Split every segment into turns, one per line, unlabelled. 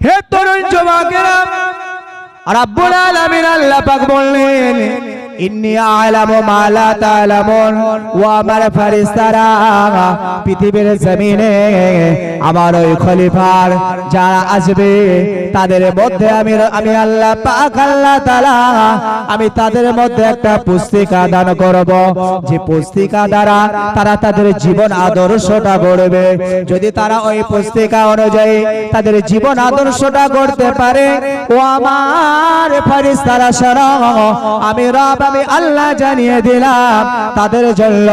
হে তরুণ যুবকেরা রাব্বুল আলামিন আল্লাহ পাক বললেন ইন্নি আলামু মা লা তালামুন ও আমার ফেরেশতারা পৃথিবীর জমিনে আমার ওই খলিফার যারা আসবে, তাদের মধ্যে আমি আমি আল্লাহ পাক, আল্লাহ তাআলা, আমি তাদের মধ্যে একটা পুস্তিকা দান করব। যে পুস্তিকা দ্বারা তারা তাদের জীবন আদর্শটা গড়বে। যদি তারা ওই পুস্তিকা অনুযায়ী তাদের জীবন আদর্শটা গড়তে পারে, ও আমার ফেরেশতারা শোনো আমি রব আমি আল্লাহ জানিয়ে দিলাম, তাদের জন্য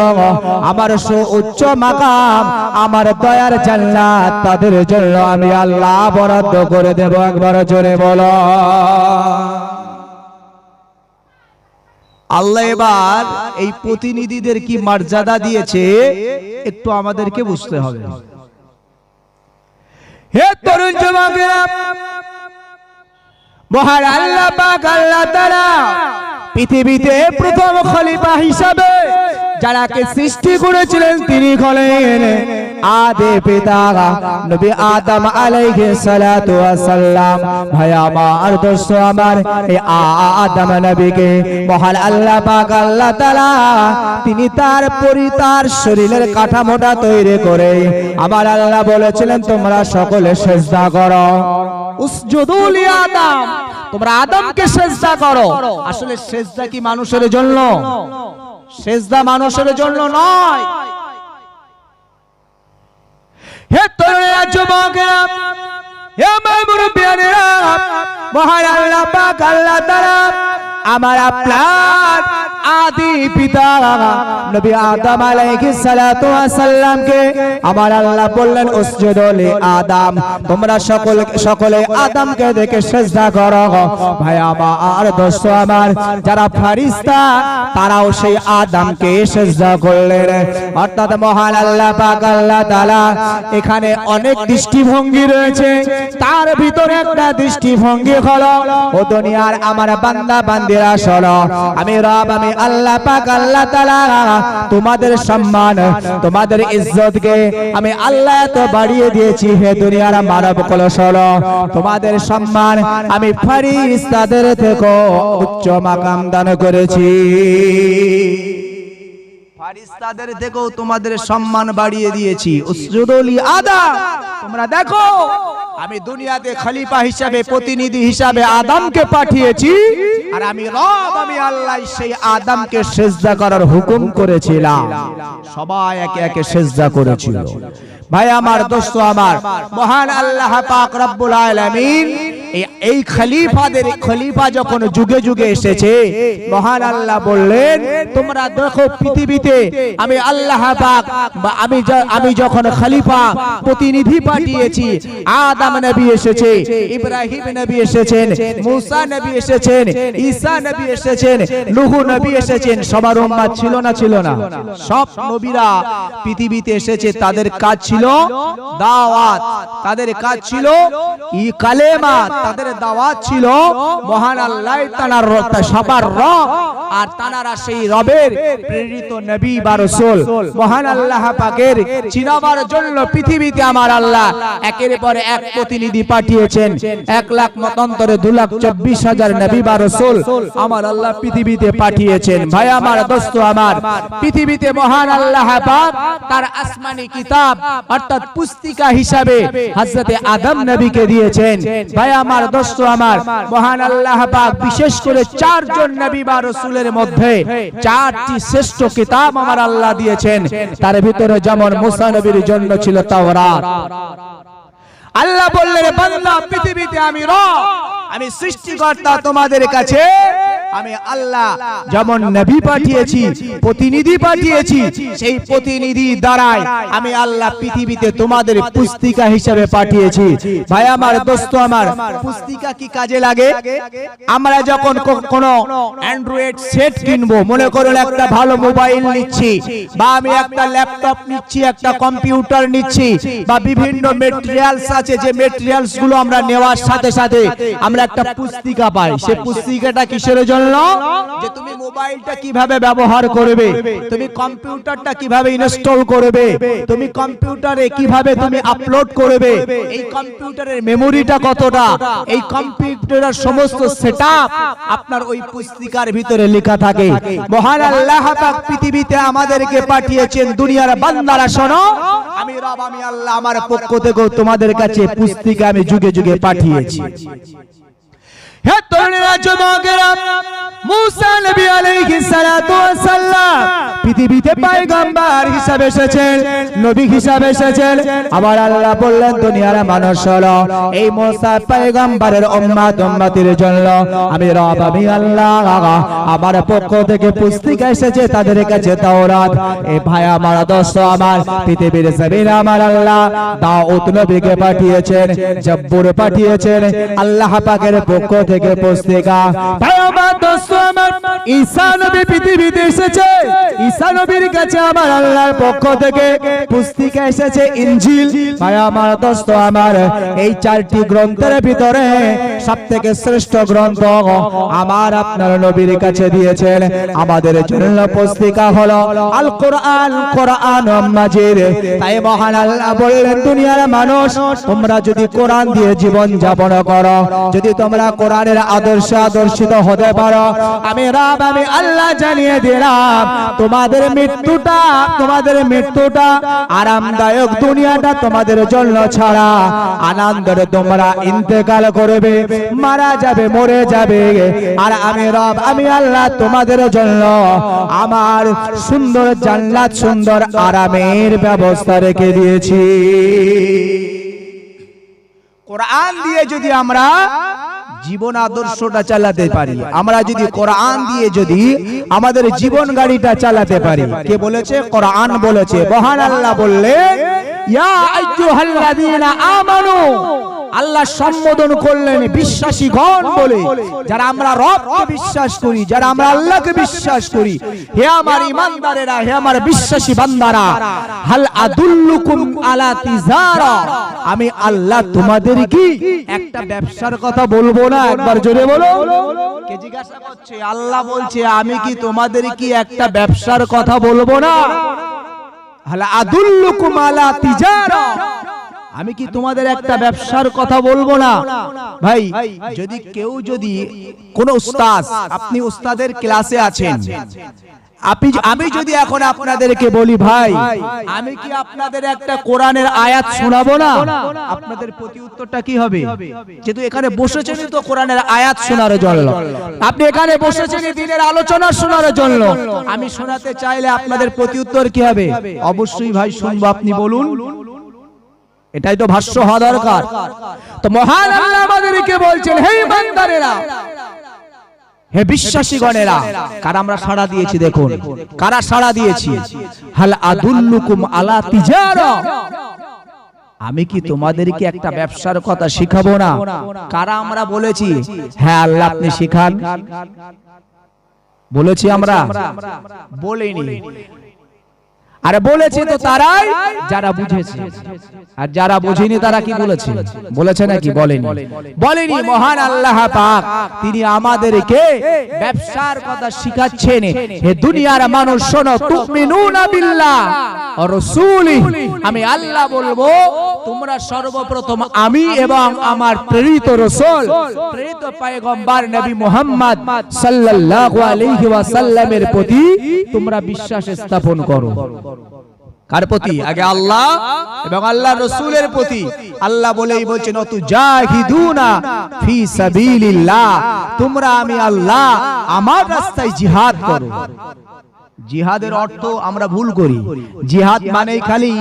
আমার সুউচ্চ মাকাম, আমার দয়ার জান্নাত, তাদের জন্য আমি আল্লাহ বরাদ্দ করে দেব। একবার জোরে বলো। আল্লাহ এবার এই প্রতিনিধিদের কি মর্যাদা দিয়েছে, একটু আমাদেরকে বুঝতে হবে। হে তরুণ যুবকেরা, মহান আল্লাহ পাক, আল্লাহ তাআলা পৃথিবীতে প্রথম খলিফা হিসাবে যারাকে সৃষ্টি করেছিলেন তিনি হলেন আদে পিতা নবী আদম আলাইহিস সালাতু ওয়াস সালাম ভাই, আমার দোস্ত আমার এই আদম নবীকে মহান আল্লাহ পাক, আল্লাহ তাআলা তিনি তার পরি, তার শরীরের কাঠামোটা তৈরি করে। আমার আল্লাহ বলেছিলেন, তোমরা সকলে সেজদা করো। তোমরা আদমকে সেজদা করো। আসলে সেজদা কি মানুষের জন্য? সেজদা মানুষের জন্য নয়। হে তরুণেরা, যুবকেরা, হে আমার মুরব্বিয়ানেরা মহান আল্লাহ পাক, আল্লাহ আমার আপনার আদি পিতা নবী আদম আলাইহিস সালাতু ওয়াস সালামকে আমার আল্লাহ বললেন, উসজুদু লি আদম। তোমরা সকল সকলে আদমকে দেখে সেজদা করো। ভাই, আমার দোস্ত আমার, যারা ফেরেশতা তারাও সেই আদমকে সেজদা করলেন। অর্থাৎ মহান আল্লাহ পাক, আল্লাহ তাআলা এখানে অনেক দৃষ্টিভঙ্গি রয়েছে। তার ভিতরে একটা দৃষ্টিভঙ্গি হলো, ও দুনিয়ার আমার বান্দা বান্দিরা শোনো, আমি রব, আমি আল্লাহ পাক, আল্লাহ তাআলা তোমাদের সম্মান, তোমাদের ইজ্জতকে আমি আল্লাহ এত বাড়িয়ে দিয়েছি হে দুনিয়ার মানব কুল শোনো তোমাদের সম্মান আমি ফেরেশতাদের থেকে উচ্চ মাকাম দান করেছি। ফারিস্তাদের থেকেও তোমাদের সম্মান বাড়িয়ে দিয়েছি। উসজুদুলি আদা, তোমরা দেখো। আমি দুনিয়াতে খলিফা হিসাবে প্রতিনিধি হিসাবে আদমকে পাঠিয়েছি। আর আমি রব আমি আল্লাহ সেই আদমকে সেজদা করার হুকুম করেছিলাম। সবাই একে একে সেজদা করেছিল। ভাই আমার দোস্ত আমার মহান আল্লাহ পাক রব্বুল আলামিন এই- খলিফাদের খলিফা যখন যুগে যুগে এসেছে, মহান আল্লাহ বললেন, তোমরা দেখো পৃথিবীতে আমি আল্লাহ পাক আমি আমি যখন খলিফা প্রতিনিধি পাঠিয়েছি, আদম নবী এসেছে, ইব্রাহিম নবী এসেছেন, মুসা নবী এসেছেন, ঈসা নবী এসেছেন নুহু নবী এসেছেন, সবার উম্মাত ছিল না ছিল না? সব নবীরা পৃথিবীতে এসেছে, তাদের কাজ ছিল দাওয়াত, তাদের কাজ ছিল ই কালেমা তাদের দাওয়াত ছিল, মহান আল্লাহ তানার সবার রব, আর তানারা সেই রবের প্রেরিত নবী বা রাসূল। মহান আল্লাহ পাকের চিনাবার জন্য পৃথিবীতে আমার আল্লাহ একের পর এক প্রতিনিধি পাঠিয়েছেন। এক লাখ মতান্তরে দু লাখ চব্বিশ হাজার নবী বা রাসূল আমার আল্লাহ পৃথিবীতে পাঠিয়েছেন। ভাই, আমার দোস্ত, আমার পৃথিবীতে মহান আল্লাহ পাক তার আসমানি কিতাব অর্থাৎ পুস্তিকা হিসাবে হযরতে আদম নবীকে দিয়েছেন। ভাই আমার দোস্ত আমার। মহান আল্লাহ পাক বিশেষ করে চারজন নবী বা রাসূলের মধ্যে চারটি শ্রেষ্ঠ কিতাব আমার আল্লাহ দিয়েছেন। তার ভিতরে যেমন মুসা নবীর জন্য ছিল তাওরাত। আল্লাহ বললেন, বান্দা, পৃথিবীতে আমি রব, আমি সৃষ্টিকর্তা তোমাদের কাছে আমি আল্লাহ যেমন নবী পাঠিয়েছি প্রতিনিধি পাঠিয়েছি সেই প্রতিনিধি দ্বারাই আমি আল্লাহ পৃথিবীতে তোমাদের পুস্তিকা হিসেবে পাঠিয়েছি। ভাই আমার দোস্ত আমার পুস্তিকা কি কাজে লাগে? আমরা যখন কোনো অ্যান্ড্রয়েড সেট কিনবো মনে করুন একটা ভালো মোবাইল নিচ্ছি বা আমি একটা ল্যাপটপ নিচ্ছি একটা কম্পিউটার নিচ্ছি বা বিভিন্ন মেটেরিয়ালস আছে যে মেটেরিয়ালসগুলো আমরা নেওয়ার সাথে সাথে আমরা একটা পুস্তিকা পাই। সে পুস্তিকাটা কিসের জন্য জন্য যে তুমি মোবাইলটা কীভাবে ব্যবহার করবে? তুমি কম্পিউটারটা কীভাবে ইনস্টল করবে? তুমি কম্পিউটারে কীভাবে তুমি আপলোড করবে? এই কম্পিউটারের মেমোরিটা কতটা? এই কম্পিউটারের সমস্ত সেটআপ আপনার ওই পুস্তিকার ভিতরে লেখা থাকে। মহান আল্লাহ পাক পৃথিবীতে আমাদেরকে পাঠিয়েছেন, দুনিয়ার বান্দারা শোনো। আমি রব, আমি আল্লাহ আমার পক্ষ থেকে তোমাদের কাছে পুস্তিকা আমি যুগে যুগে পাঠিয়েছি। আমার পক্ষ থেকে পুস্তিকা এসেছে, তাদের কাছে তাওরাত। এই ভাই, আমার দোস্ত, আমার পৃথিবীর জমিনে, আমার আল্লাহ। দাউদ নবীকে পাঠিয়েছেন, জব্বুর পাঠিয়েছেন। আল্লাহ পাকের পক্ষ থেকে পুস্তিকা ভাই আমার দোস্ত আমার ঈসা নবী পৃথিবীতে এসেছে। ঈসা নবীর কাছে আমার আল্লাহর পক্ষ থেকে পুস্তিকা এসেছে ইনজিল ভাই আমার দোস্ত আমার, এই চারটি গ্রন্থের ভিতরে সবথেকে শ্রেষ্ঠ গ্রন্থ আমার আপনার নবীর কাছে দিয়েছেন। আমাদের জন্য পুস্তিকা হলো আল কোরআন কোরআন মাজিদ। তাই মহান আল্লাহ বললেন, দুনিয়ার মানুষ, তোমরা যদি কোরআন দিয়ে জীবন যাপন করো, যদি তোমরা কোরআনের আদর্শে আদর্শিত হতে পারো। আমি রব, আমি আল্লাহ জানিয়ে দিলাম, তোমাদের মৃত্যুটা তোমাদের মৃত্যুটা আরামদায়ক দুনিয়াটা তোমাদের জন্য ছাড়া আনন্দের তোমরা ইন্তেকাল করবে, মারা যাবে, মরে যাবে। আর আমি রব, আমি আল্লাহ তোমাদের জন্য আমার সুন্দর জান্নাত, সুন্দর আরামের ব্যবস্থা রেখে দিয়েছি। কোরআন দিয়ে যদি আমরা জীবন আদর্শটা চালাতে পারি। আমরা যদি কোরআন দিয়ে যদি আমাদের জীবন গাড়িটা চালাতে পারি। কে বলেছে? কোরআন বলেছে? মহান আল্লাহ বললে ইয়া আইয়ুহাল্লাযীনা আমানু আল্লাহ সম্বোধন করলেন বিশ্বাসী গণ বলে, যারা আমরা রবকে বিশ্বাস করি, যারা আমরা আল্লাহকে বিশ্বাস করি, হে আমার ইমানদারেরা, হে আমার বিশ্বাসী বান্দারা, হাল আদুল্লুকুম আলা তিজারা। আমি আল্লাহ তোমাদের কি একটা ব্যবসার কথা বলব না, একবার জোরে বলো। কে জিজ্ঞাসা করছে? আল্লাহ বলছে, আমি কি তোমাদের কি একটা ব্যবসার কথা বলব না? হাল আদুল্লুকুম আলা তিজারা। আমি কি তোমাদের একটা ব্যবসার কথা বলব না? ভাই, যদি কেউ যদি কোন উস্তাদ, আপনি উস্তাদের ক্লাসে আছেন। আপনি আমি যদি এখন আপনাদেরকে বলি, ভাই, আমি কি আপনাদের একটা কোরআনের আয়াত শোনাবো না? আপনাদের প্রতি উত্তরটা কি হবে? যেহেতু এখানে বসেছেন তো কোরআনের আয়াত শোনার জন্য। আপনি এখানে বসেছেন দিনের আলোচনা শোনার জন্য। আমি শোনাতে চাইলে আপনাদের প্রতি উত্তর কি হবে? অবশ্যই ভাই, শুনব। আপনি বলুন। এটাই তো ভাষ্য হওয়া দরকার। তো মহান আল্লাহ আমাদেরকে বলছেন, হে ইমানদারেরা, হে বিশ্বাসী গণেরা কারা আমরা সাড়া দিয়েছি দেখুন, কারা সাড়া দিয়েছি? হাল আদুল্লুকুম আলা তিজারা। আমি কি তোমাদেরকে একটা ব্যবসার কথা শিখাবো না? কারা আমরা বলেছি? হ্যাঁ আল্লাহ আপনি শিখান। বলেছি আমরা? বলিনি। আরে বলেছে তো তারাই যারা বুঝেছে। আর যারা বুঝেনি তারা কি বলেছে? বলেছে? নাকি? বলেনি। বলেনি। মহান আল্লাহ পাক। তিনি আমাদেরকে ব্যবসার কথা শিখাচ্ছেন। হে দুনিয়ার মানুষ শোনো তুমিনুনা বিল্লাহ। ওয়া রাসূলিহি আমি আল্লাহ বলব তোমরা সর্বপ্রথম আমি এবং আমার প্রেরিত রাসূল প্রেরিত পয়গম্বর নবী মুহাম্মদ সাল্লাল্লাহু আলাইহি ওয়াসাল্লামের প্রতি তোমরা বিশ্বাস স্থাপন করো। কার প্রতি? আগে আল্লাহ এবং আল্লাহ রসুলের প্রতি। আল্লাহ বলেই বলছেন অতু জাহিদুনা ফি সাবিলিল্লাহ। তোমরা আমি আল্লাহ আমার রাস্তায় জিহাদ করো। জিহাদের অর্থ আমরা ভুল করি। জিহাদ মানে খালি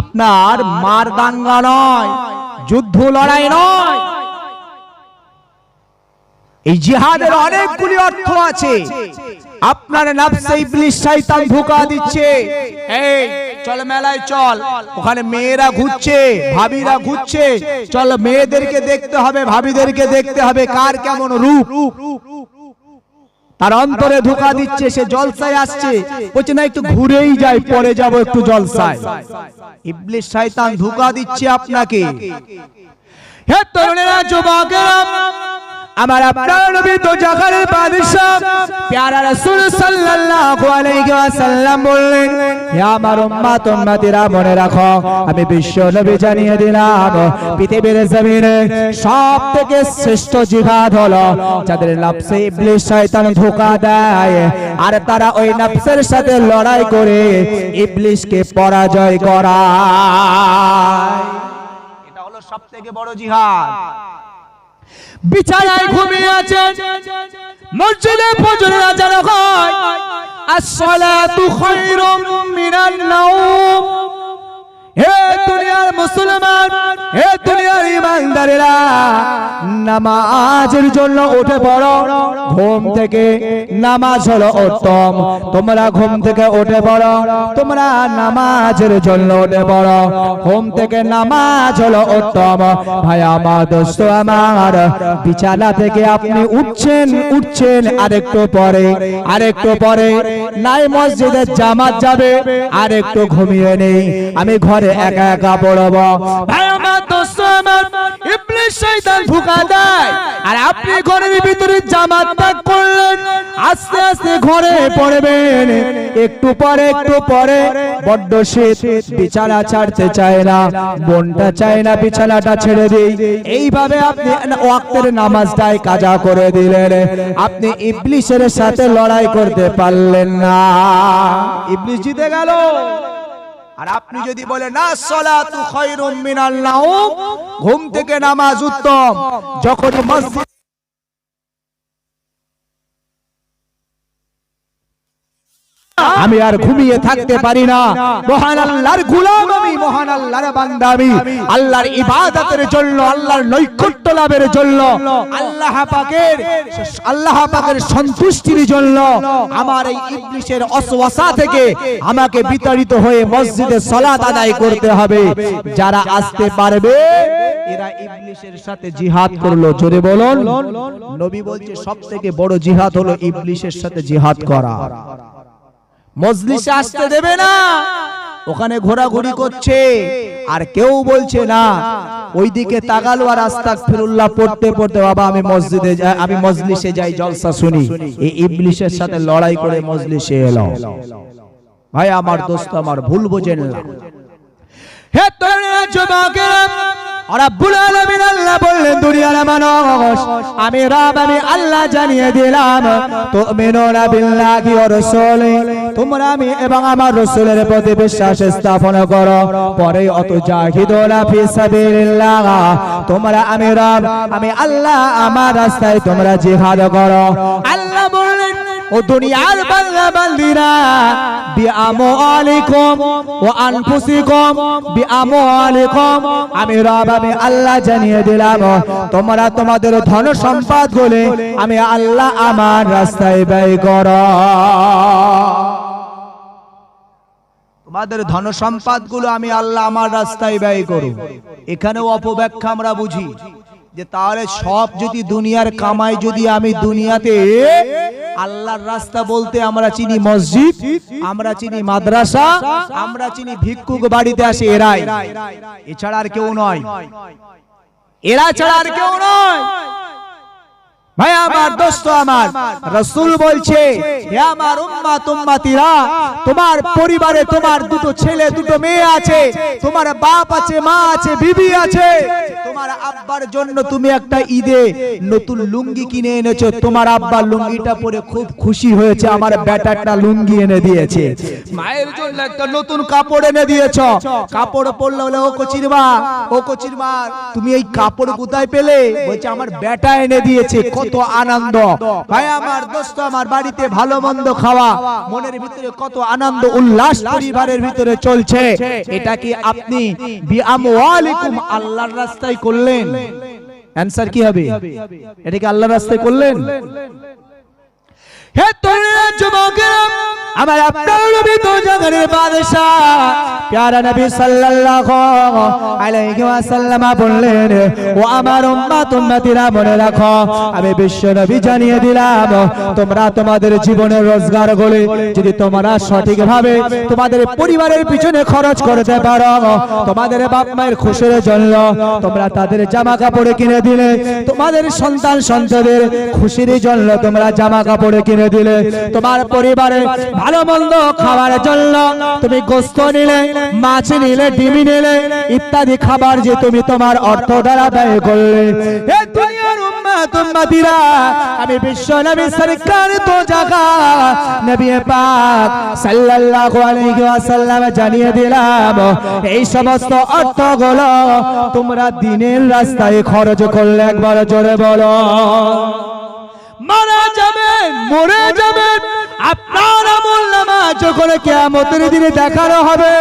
আপনার মার দাঙ্গা নয় যুদ্ধ লড়াই নয় এই জিহাদের অনেকগুলি অর্থ আছে। আপনার নাফসে ইবলিস শয়তান ধোঁকা দিচ্ছে। এই চল মেলায় চল। ওখানে মেয়েরা ঘুরছে ভাবিরা ঘুরছে। চল মেয়েদেরকে দেখতে হবে ভাবিদেরকে দেখতে হবে কার কেমন রূপ। তার অন্তরে ধোঁকা দিচ্ছে সে জলসায় আসছে। বলছে না একটু ঘুরেই যাই পরে যাব একটু জলসায়। ইবলিস শয়তান ধোঁকা দিচ্ছে আপনাকে। হে তরুণেরা যুবকেরা আমার আপনার নবী তো জাহানের বাদশাহ। প্যারা রাসূল সাল্লাল্লাহু আলাইহি ওয়াসাল্লাম বললেন হে আমার উম্মত উম্মতিরা মনে রাখো আমি বিশ্ব নবী জানিয়ে দিলাম পৃথিবীর জমিনে সব থেকে শ্রেষ্ঠ জিহাদ হলো যাদের নফসে ইবলিস শয়তান ধোঁকা দেয় আর তারা ওই নফসের সাথে লড়াই করে ইবলিসকে পরাজয় করায়। এটা হলো সবথেকে বড় জিহাদ। বিছানায় ঘুমিয়ে আছেন মসজিদে ফজরের আজান হয়। আসসালাতু খায়রুম মিনান নাওম। হে দুনিয়ার মুসলমান, হে দুনিয়ার ইমানদারেরা, নামাজের জন্য উঠে পড়ো। ঘুম থেকে নামাজ হলো উত্তম। তোমরা ঘুম থেকে উঠে পড়ো। তোমরা নামাজের জন্য উঠে পড়ো। ঘুম থেকে নামাজ হলো উত্তম। ভাই, আমার দোস্ত, আমার বিছানা থেকে আপনি উঠছেন উঠছেন আরেকটু পরে আরেকটু পরে। নাই মসজিদের জামাত যাবে, আরেকটু ঘুমিয়ে নেই। আমি ঘরে একা একা পড়ব। ভাই, আমার আমার ইবলিস শয়তান দেয়। আর আপনি ঘরের ভিতরে জামাত করলেন, আস্তে আস্তে ঘরে পড়বেন। একটু পরে একটু পরে শীত, বিছানা ছাড়তে চায় না, মনটা চায় না বিছানাটা ছেড়ে দিই। এইভাবে আপনি ওয়াক্তের নামাজটাই কাজা করে দিলেন। আপনি ইবলিসের সাথে লড়াই করতে পারলেন না। ইবলিস জিতে গেল। আর আপনি যদি বলে না সলাতু খায়রুম মিনাল নাওম ঘুম থেকে নামাজ উত্তম। যখন মসজিদ আমি আর ঘুমিয়ে থাকতে পারি না। মহান আল্লাহর গোলাম আমি মহান আল্লাহর বান্দা আমি। আল্লাহর ইবাদতের জন্য আল্লাহর নৈকট্য লাভের জন্য আল্লাহ পাকের আল্লাহ পাকের সন্তুষ্টির জন্য আমার এই ইবলিসের অসওয়াসা থেকে আমাকে বিতাড়িত হয়ে মসজিদে সালাত আদায় করতে হবে। যারা আসতে পারবে এরা ইবলিসের সাথে জিহাদ করল। জোরে বলুন। নবী বলছে সবথেকে বড় জিহাদ হলো ইবলিসের সাথে জিহাদ করা। মজলিসে আসতে দেবে না। ওখানে ঘোরাঘুরি করছে। আর কেউ বলছে না। ওইদিকে তাকালো আর আস্তাক ফিরুল্লাহ পড়তে পড়তে বাবা আমি মসজিদে যাই আমি মজলিসে যাই জলসা শুনি। এই ইবলিশের সাথে লড়াই করে মজলিসে এলো ভাই আমার দোস্ত আমার ভুল বোঝেন না। হে তরুণেরা যুবকেরা আমি রব এবং আমার রাসূলের প্রতি বিশ্বাস স্থাপন করো। পরে অত জাহিদুনা ফি সাবিলিল্লাহ। তোমরা আমি রব, আমি আল্লাহ, আমার রাস্তায় তোমরা জিহাদ করো। আল্লাহ বললেন ও দুনিয়ার বান্দা বান্দিরা বিআমওয়ালিকুম ওয়া আনফুসিকুম, বিআমওয়ালিকুম। আমি রব, আমি আল্লাহ জানিয়ে দিলাম, তোমরা তোমাদের ধন সম্পদ গুলি আমি আল্লাহ আমার রাস্তায় ব্যয় করো। তোমাদের ধন সম্পদগুলো আমি আল্লাহ আমার রাস্তায় ব্যয় করো। এখানেও অপব্যাখ্যা আমরা বুঝি। যে তাহলে সব যদি দুনিয়ার কামাই যদি আমি দুনিয়াতে আল্লাহর রাস্তা বলতে আমরা চিনি মসজিদ আমরা চিনি মাদ্রাসা আমরা চিনি ভিক্ষুক বাড়িতে আসে এরাই। এছাড়া আর কেউ নয়। এরা ছাড়া আর কেউ নয়। ভাই আমার দোস্ত আমার রসুল বলছে হে আমার উম্মাত উম্মাতিরা তোমার পরিবারে তোমার দুটো ছেলে দুটো মেয়ে আছে তোমার বাপ আছে মা আছে বিবি আছে। তোমার আব্বার জন্য তুমি একটা ঈদে নতুন লুঙ্গি কিনে এনেছো। তোমার আব্বা লুঙ্গিটা পরে খুব খুশি হয়েছে আমার বেটা একটা লুঙ্গি এনে দিয়েছে। মায়ের জন্য একটা নতুন কাপড় এনে দিয়েছ। কাপড় পরলে হলে ও কচির মা ও কচির মা তুমি এই কাপড় কোথায় পেলে? বলছে আমার বেটা এনে দিয়েছে কত আনন্দ। ভাই আমার দোস্ত আমার বাড়িতে ভালো মন্দ খাওয়া মনের ভিতরে কত আনন্দ উল্লাস পরিবারের ভিতরে চলছে। এটা কি আপনি? বিআমওয়ালিকুম আল্লাহর রাস্তায় করলেন? অ্যান্সার কি হবে? এটাকে আল্লাহ আল্লাহর রাস্তায় করলেন? হে যুবকেরা আমার আপনার নবী তো জগনের বাদশাহ। প্যারা নবী সাল্লাল্লাহু আলাইহি ওয়াসাল্লাম বললেন, ও আমার উম্মত উম্মতিরা মনে রাখো। আমি বিশ্ব নবী জানিয়ে দিলাম, তোমরা তোমাদের জীবনের রোজগার গুলি যদি তোমরা সঠিকভাবে তোমাদের পরিবারের পিছনে খরচ করতে পারো, তোমাদের বাপ মায়ের খুশির জন্য তোমরা তাদের জামা কাপড় কিনে দিলে, তোমাদের সন্তান সন্তদের খুশির জন্য তোমরা জামা কাপড় কিনে দিলে, তোমার পরিবারে ভালো মন্দ খাবার জন্য তুমি গোস্ত নিলে, মাছ নিলে, ডিমি নিলে, ইত্যাদি খাবার যে তুমি তোমার অর্থ দ্বারা ব্যয় করলে। আমি বিশ্ব নবী সরকার তো ওয়াসাল্লাম জানিয়ে দিলাম, এই সমস্ত তোমরা দিনের রাস্তায় খরচ করলে একবার জোরে বলো। মারা যাবেন মরে যাবেন আপনার আমল নামা যখন কিয়ামতের দিনে দেখানো হবে,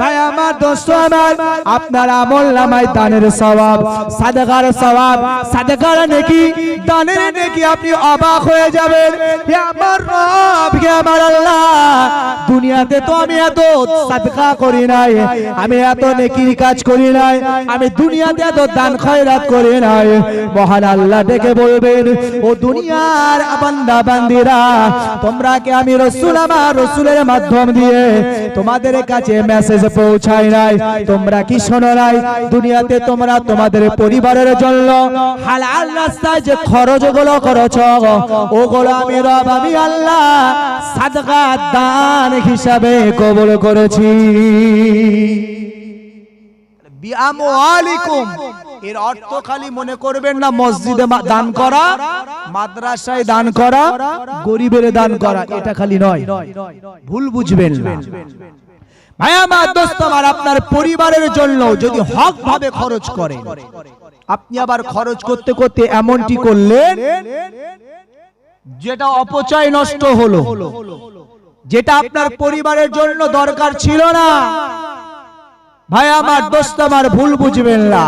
ভাই আমার দোস্ত আমার, আপনার আমল নামায় দানের সওয়াব, সাদাকার সওয়াব, সাদাকার নেকি, দানের নেকি আপনি অবাক হয়ে যাবেন। হে আমার রব, হে আমার আল্লাহ, দুনিয়াতে তো আমি এত সাদকা করি নাই, আমি এত নেকির কাজ করি নাই, আমি দুনিয়াতে এত দান খয়রাত করি নাই। মহান আল্লাহ ডেকে বলবেন, ও দুনিয়ার বান্দা বান্দিরা তোমরা কি আমি রসুল আমার রসুলের মাধ্যম দিয়ে তোমাদের কাছে মেসেজ পৌঁছায় নাই। তোমরা কি শোনো নাই? দুনিয়াতে তোমরা তোমাদের পরিবারের জন্য হালাল রাস্তায় যে খরচগুলো করছ, ওগুলো আমি রব, আমি আল্লাহ সাদকা দান হিসাবে কবুল করেছি। বিআমওয়ালিকুম। এর অর্থ খালি মনে করবেন না, মসজিদে দান করা, মাদ্রাসায় দান করা, গরিবের দান করা, এটা খালি নয়। ভুল বুঝবেন ভাই আমার দোস্ত, আমার আপনার পরিবারের জন্য যদি হক ভাবে খরচ করেন, আপনি আবার খরচ করতে করতে এমনটি করলেন, যেটা অপচয় নষ্ট হলো, যেটা আপনার পরিবারের জন্য দরকার ছিল না। ভাই আমার দোস্ত আমার ভুল বুঝবেন না।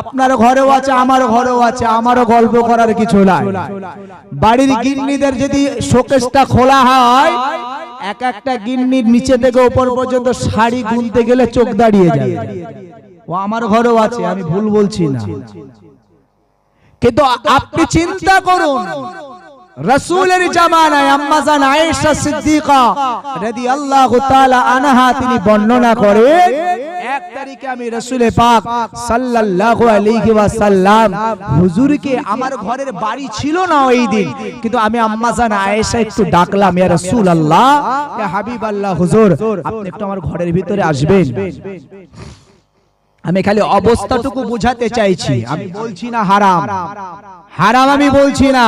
আপনার ঘরেও আছে আমার ঘরেও আছে আমারও গল্প করার কিছু নাই। বাড়ির গিন্নিদের যদি শোকেসটা খোলা হয় এক একটা গিন্নির নিচে থেকে উপর পর্যন্ত শাড়ি গুনতে গেলে চোখ দাঁড়িয়ে যায় ও আমার ঘরেও আছে আমি ভুল বলছি না। কিন্তু আপনি চিন্তা করুন। রসুলের জামানায় আম্মাজান আয়েশা সিদ্দিকা রাদিয়াল্লাহু তাআলা আনহা তিনি বর্ণনা করে এক তারিখে আমি রসুলে পাক সাল্লাল্লাহু আলাইহি ওয়াসাল্লাম হুজুরকে আমার ঘরের বাড়ি ছিল না ওই দিন। কিন্তু আমি আম্মাজান আয়েশা একটু ডাকলাম, ইয়া আল্লাহ ইয়া হাবিবাল্লাহ, হুজুর, আপনি একটু আমার ঘরের ভিতরে আসবেন। আমি খালি অবস্থাটুকু বুঝাতে চাইছি। আমি বলছি না হারাম। হারাম আমি বলছি না।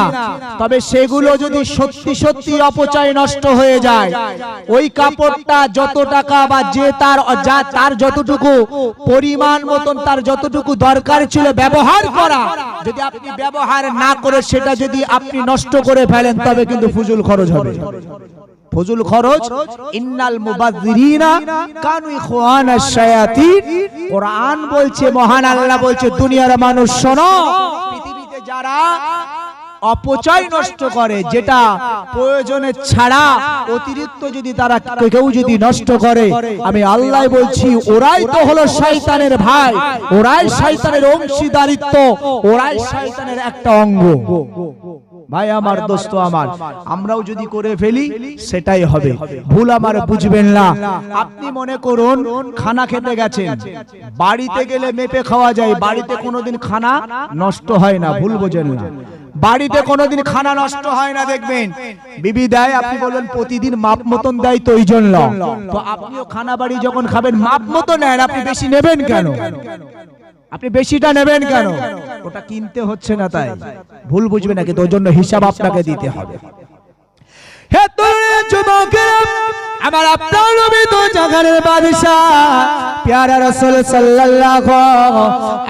তবে সেগুলো যদি সত্যি সত্যি অপচয় নষ্ট হয়ে যায় ওই কাপড়টা যত টাকা বা যে তার যা তার যতটুকু পরিমাণ মতন তার যতটুকু দরকার ছিল ব্যবহার করা। যদি আপনি ব্যবহার না করে সেটা যদি আপনি নষ্ট করে ফেলেন তবে কিন্তু ফুজুল খরচ হবে। ফজুল খরচ, ইন্নাল মুবাযযিরিনা কানু ইখওয়ানাশ শায়াতিন। কোরআন বলছে, মহান আল্লাহ বলছে, দুনিয়ার মানুষ শোনো, পৃথিবীতে যারা অপচয় নষ্ট করে, যেটা প্রয়োজনে ছাড়া, অতিরিক্ত যদি তারা কেউ যদি নষ্ট করে, আমি আল্লাহ বলছি, ওরাই তো হলো শয়তানের ভাই, ওরাই শয়তানের অংশীদারিত্ব, ওরাই শয়তানের একটা অঙ্গ। ভাই আমার দোস্ত আমার আমরাও যদি করে ফেলি সেটাই হবে। ভুল আমার বুঝবেন না। আপনি মনে করুন খানা খেতে গেছেন। বাড়িতে গেলে মেপে খাওয়া যায় বাড়িতে কোনোদিন খানা নষ্ট হয় না ভুল বোঝেন না। বাড়িতে কোনোদিন খানা নষ্ট হয় না দেখবেন। বিবি দেয় আপনি বললেন প্রতিদিন মাপ মতন দেয় তো ওই জন্য তো আপনিও খানা বাড়ি যখন খাবেন মাপ মতো নেন আপনি বেশি নেবেন কেন? আপনি বেশিটা নেবেন কেন? ওটা কিনতে হচ্ছে না তাই। ভুল বুঝবে নাকি তোর ওই জন্য হিসাব আপনাকে দিতে হবে। আমার আপনার নবী তো প্যারা রাসূল সাল্লাল্লাহু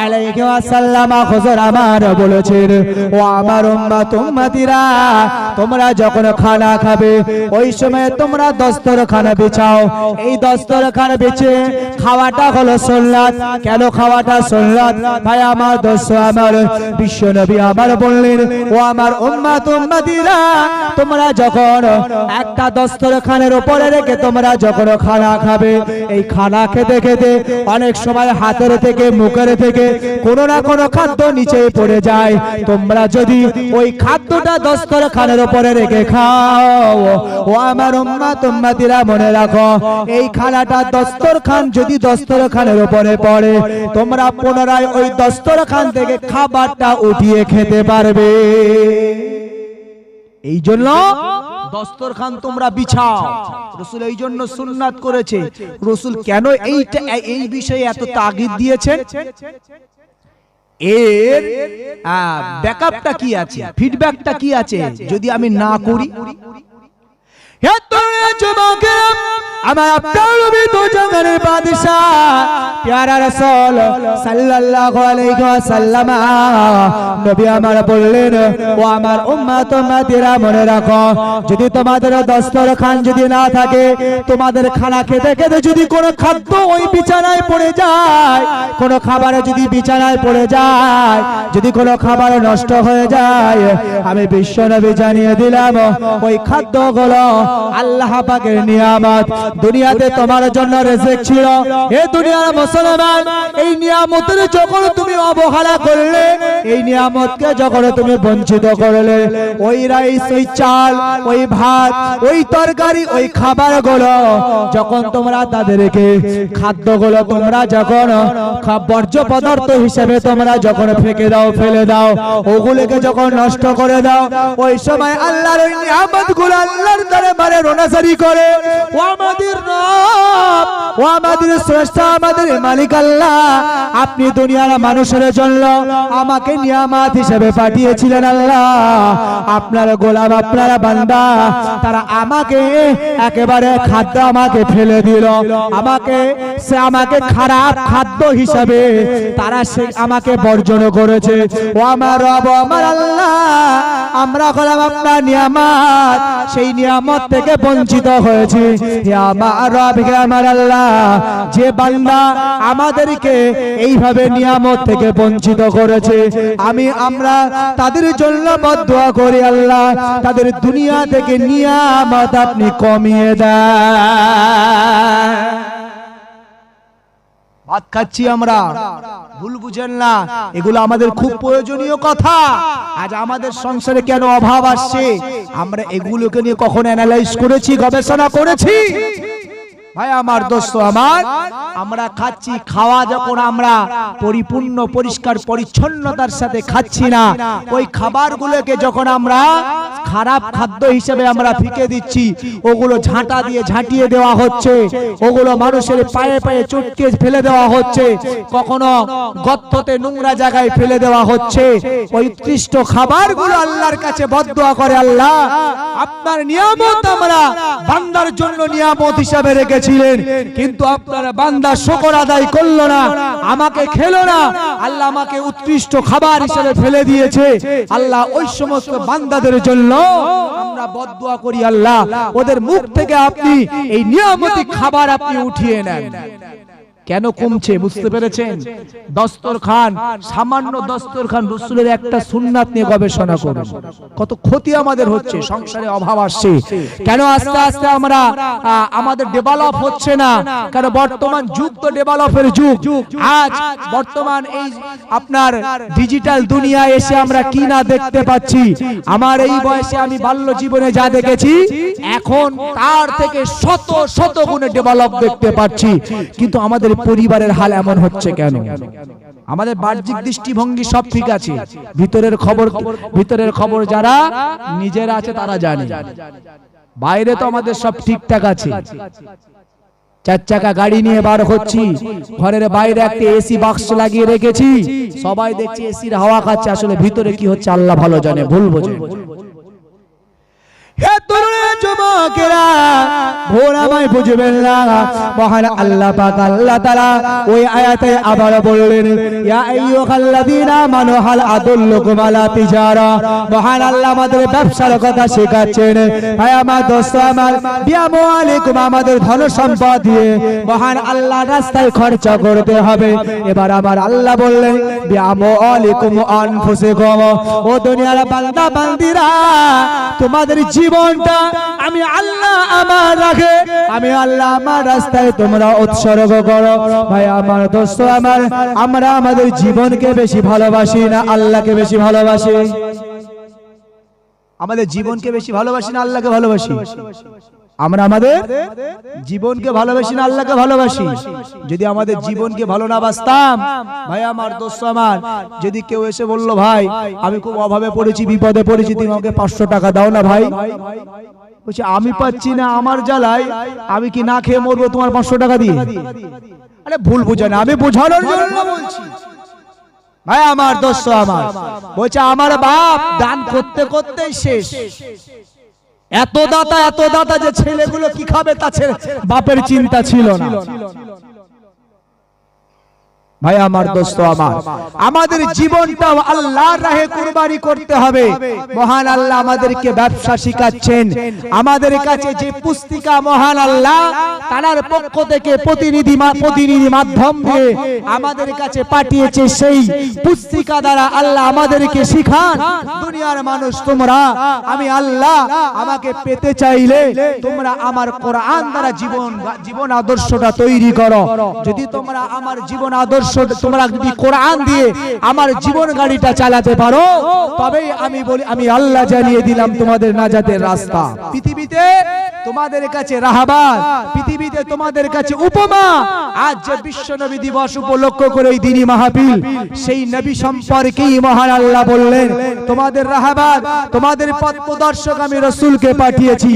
আলাইহি ওয়াসাল্লাম হুজুর আমার বলেছেন, ও আমার উম্মত উম্মতিরা, তোমরা যখন খানা খাবে, ওই সময় তোমরা দস্তরখানা বিছাও। এই দস্তরখানা বিছে খাওয়াটা হলো সুন্নাত। কেন খাওয়াটা সুন্নাত? ভাই, আমার দোস্ত আমার, বিশ্ব নবী আমার বললেন, ও আমার উম্মত উম্মতিরা, তোমরা যখন একটা দস্তরখানের উপরে রেখে তোমরা যখন খানা খাবে, এই খানা খেতে খেতে অনেক সময় হাতের থেকে, মুখের থেকে কোনো না কোনো খাদ্য নিচে পড়ে যায়। তোমরা যদি ওই খাদ্যটা দস্তরখানের উপরে রেখে খাও, ও আমার উম্মা তুম্মাতিরা মনে রাখো, এই খানাটা দস্তরখান যদি দস্তরখানের উপরে পড়ে, তোমরা পুনরায় ওই দস্তরখান থেকে খাবারটা উঠিয়ে খেতে পারবে। এই জন্য দস্তরখান তোমরা বিছাও। রসুল এই জন্য সুন্নাত করেছে। রসুল কেন এইটা এই বিষয়ে এত তাগিদ দিয়েছেন? এর ব্যাকআপটা কি আছে? ফিডব্যাকটা কি আছে? যদি আমি না করি? আমার আপনার তো জগতের বাদশাহ, প্যারা সাল্লাল্লাহু আলাইহি নবী আমার বললেন, ও আমার মনে রাখো, যদি তোমাদের দস্তরখান যদি না থাকে, তোমাদের খানা খেতে খেতে যদি কোনো খাদ্য ওই বিছানায় পড়ে যায়, কোনো খাবার যদি বিছানায় পড়ে যায়, যদি কোনো খাবার নষ্ট হয়ে যায়, আমি বিশ্ব নবী জানিয়ে দিলাম, ওই খাদ্যগুলো আল্লাহ পাকের নিয়ামত। দুনিয়াতে তোমার জন্য রেজেক ছিল। এ দুনিয়ার মুসলমান, এই নিয়ামতের যখন তুমি অবহেলা করলে, এই নিয়ামতকে যখন তুমি বঞ্চিত করলে, ওই রাইস, ওই চাল, ওই ভাত, ওই তরকারি, ওই খাবারগুলো, যখন তোমরা তাদেরকে খাদ্যগুলো তোমরা যখন বর্জ্য পদার্থ হিসেবে তোমরা যখন ফেকে দাও, ফেলে দাও, ওগুলোকে যখন নষ্ট করে দাও, ওই সময় আল্লাহর ওই নিয়ামতগুলো আল্লাহর দরবারে রোনাসারি করে। ও আমাদের রব, ও আমাদের স্রষ্টা, আমাদের মালিক আল্লাহ, আপনি দুনিয়ার মানুষের জন্য আমাকে নিয়ামত হিসেবে পাঠিয়েছিলেন আল্লাহ। আপনার গোলাম, আপনারা বান্দা, তারা আমাকে একেবারে খাদ্য আমাকে ফেলে দিল। আমাকে, সে আমাকে খারাপ খাদ্য হিসাবে তারা সে আমাকে বর্জন করেছে। ও আমার রব আমার আল্লাহ, আমরা গোলাম, আপনার নিয়ামত, সেই নিয়ামত থেকে বঞ্চিত হয়েছি। যে বান্দা আমাদেরকে এইভাবে নিয়ামত থেকে বঞ্চিত করেছে। আমি, আমরা তাদের জন্য বদুয়া করি আল্লাহ, তাদের দুনিয়া থেকে নিয়ামত আপনি কমিয়ে দেন। ভাত খাচ্ছি আমরা। ভুল বুঝেন না। এগুলো আমাদের খুব প্রয়োজনীয় কথা। আজ আমাদের সংসারে কেন অভাব আসছে? আমরা এগুলোকে নিয়ে কখন অ্যানালাইজ করেছি, গবেষণা করেছি। ভাই আমার দোস্ত আমার আমরা খাচ্ছি খাওয়া যখন আমরা পরিপূর্ণ পরিষ্কার পরিচ্ছন্নতার সাথে খাচ্ছি না ওই খাবারগুলোকে যখন আমরা খারাপ খাদ্য হিসেবে আমরা ফিকে দিচ্ছি ওগুলো ঝাঁটা দিয়ে ঝাঁটিয়ে দেওয়া হচ্ছে ওগুলো মানুষের পায়ে পায়ে চটকে ফেলে দেওয়া হচ্ছে কখনো গর্ততে নোংরা জায়গায় ফেলে দেওয়া হচ্ছে ওই উৎকৃষ্ট খাবারগুলো আল্লাহর কাছে বদদোয়া করে আল্লাহ আপনার নিয়ামত আমরা বান্দার জন্য নিয়ামত হিসাবে রেখেছিলেন কিন্তু আপনারা বান্দা শকর আদায় করল না, আমাকে খেলো না। আল্লাহ আমাকে উৎকৃষ্ট খাবার হিসেবে ফেলে দিয়েছে। আল্লাহ ওই সমস্ত বান্দাদের জন্য আমরা বদুয়া করি, আল্লাহ। ওদের মুখ থেকে আপনি এই নিয়ামতি খাবার আপনি উঠিয়ে নেন। কেন কমছে? বুঝতে পেরেছেন? দস্তরখান সামান্য দস্তরখান রসুলের একটা সুন্নাত নিয়ে গবেষণা করুন। কত ক্ষতি আমাদের হচ্ছে সংসারে অভাব আসছে। কেন আস্তে আস্তে আমরা আমাদের ডেভেলপ হচ্ছে না। কারণ বর্তমান যুগ তো ডেভেলপের যুগ। আজ বর্তমান এই আপনার ডিজিটাল দুনিয়ায় এসে আমরা কি না দেখতে পাচ্ছি? আমার এই বয়সে আমি বাল্য জীবনে যা দেখেছি এখন তার থেকে শত শত গুণে ডেভেলপ দেখতে পাচ্ছি। কিন্তু আমাদের পরিবারের হাল এমন হচ্ছে কেন? আমাদের বাহ্যিক দৃষ্টিভঙ্গি সব ঠিক আছে। ভিতরের খবর ভিতরের খবর যারা নিজেরা আছে তারা জানে। বাইরে তো আমাদের সব ঠিকঠাক আছে। চার চাকা গাড়ি নিয়ে বার হচ্ছি। ঘরের বাইরে একটা এসি বাক্স লাগিয়ে রেখেছি। সবাই দেখছে এসির হাওয়া খাচ্ছে। আসলে ভিতরে কি হচ্ছে আল্লাহ ভালো জানে। ভুল বোঝে। আমাদের ব্যবসার কথা শেখাচ্ছেন। ভাই আমার দোস্ত আমার আমাদের ধন সম্পদ দিয়ে মহান আল্লাহ রাস্তায় খরচা করতে হবে। এবার আমার আল্লাহ বললেন, বিয়ামু আলাইকুম ও দুনিয়ার বান্দা বান্দিরা তোমাদের জীবনটা আমি আল্লাহ আমার রাখে। আমি আল্লাহ আমার রাস্তায় তোমরা উৎসর্গ করো। ভাই, আমার দোস্ত আমার, আমরা আমাদের জীবনকে বেশি ভালোবাসি না আল্লাহকে বেশি ভালোবাসি? আমাদের জীবনকে বেশি ভালোবাসি না আল্লাহকে ভালোবাসি? আমরা আমাদের জীবনকে ভালোবাসি না আল্লাহকে ভালোবাসি? যদি আমাদের জীবনকে ভালো না বাসতাম, ভাই, আমার দোস্ত আমার, যদি কেউ এসে বলল, ভাই, আমি খুব অভাবে পড়েছি, বিপদে পড়েছি, তুমি আমাকে পাঁচশো টাকা দাও না, ভাই। বলছে, আমি পাচ্ছি না আমার জ্বালায়, আমি কি না খেয়ে মরবো তোমার পাঁচশো টাকা দিয়ে? আরে ভুল বুঝে না, আমি বোঝানোর জন্য বলছি। ভাই, আমার দোষ আমার, বলছে, আমার বাপ দান করতে করতে শেষ। এত দাতা এত দাতা যে ছেলেগুলো কি খাবে তা বাপের চিন্তা ছিল না। ভাই আমার দোস্ত আমার আমাদের জীবনটাও আল্লাহর রাহে কুরবানি করতে হবে। মহান আল্লাহ আমাদেরকে ব্যবসা শিখাচ্ছেন। আমাদের কাছে যে পুস্তিকা মহান আল্লাহ তার পক্ষ থেকে প্রতিনিধি প্রতিনিধি মাধ্যম দিয়ে আমাদের কাছে পাঠিয়েছে সেই পুস্তিকা দ্বারা আল্লাহ আমাদেরকে শিখান। দুনিয়ার মানুষ তোমরা আমি আল্লাহ আমাকে পেতে চাইলে তোমরা আমার কোরআন দ্বারা জীবন জীবন আদর্শটা তৈরি করো। যদি তোমরা আমার জীবন আদর্শ তোমরা যদি কোরআন দিয়ে আমার জীবন গাড়িটা চালাতে পারো, তবেই আমি বলি, আমি আল্লাহ জানিয়ে দিলাম তোমাদের নাজাতের রাস্তা। পৃথিবীতে তোমাদের কাছে রাহাবাদ পৃথিবীতে তোমাদের কাছে উপমা। আজ যে বিশ্ব নবী দিবস উপলক্ষ করে এই দিনী মাহফিল, সেই নবী সম্পর্কেই মহান আল্লাহ বললেন, তোমাদের রাহাবাদ তোমাদের পথ প্রদর্শক আমি রসুলকে পাঠিয়েছি।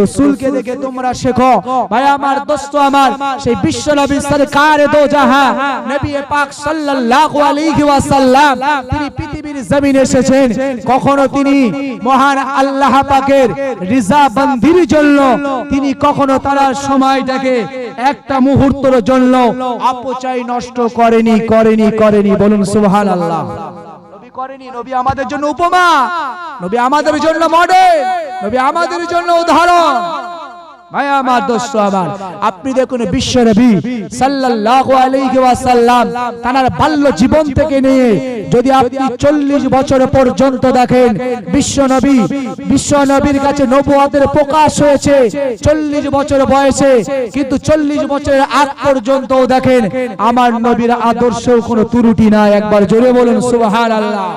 রসুলকে দেখে তোমরা শেখো, ভাই আমার দোস্ত আমার, সেই বিশ্ব নবী সরকার দো জাহা নবী পাক সাল্লাল্লাহু আলাইহি ওয়াসাল্লাম তিনি পৃথিবীর জমিনে এসেছেন। কখনো তিনি মহান আল্লাহ পাকের রিজা জন্য, তিনি কখনো তার সময়টাকে একটা মুহূর্তের জন্য অপচয় নষ্ট করেনি করেনি করেনি। বলুন সুবহানাল্লাহ। নবী করেনি, নবী আমাদের জন্য উপমা, নবী আমাদের জন্য মডেল নবী আমাদের জন্য উদাহরণ। ভাই আমার দোস্ত আমার। আপনি দেখুন বিশ্ব নবী সাল্লাল্লাহু আলাইহি ওয়াসাল্লাম তার বাল্য জীবন থেকে নিয়ে যদি আপনি 40 বছর পর্যন্ত দেখেন বিশ্ব নবী বিশ্ব নবীর কাছে নবুয়তের প্রকাশ হয়েছে। 40 বছর বয়সে কিন্তু 40 বছরের আগ পর্যন্ত দেখেন আমার নবীর আদর্শেও কোনো ত্রুটি নাই। একবার জোরে বলুন সুবহানাল্লাহ।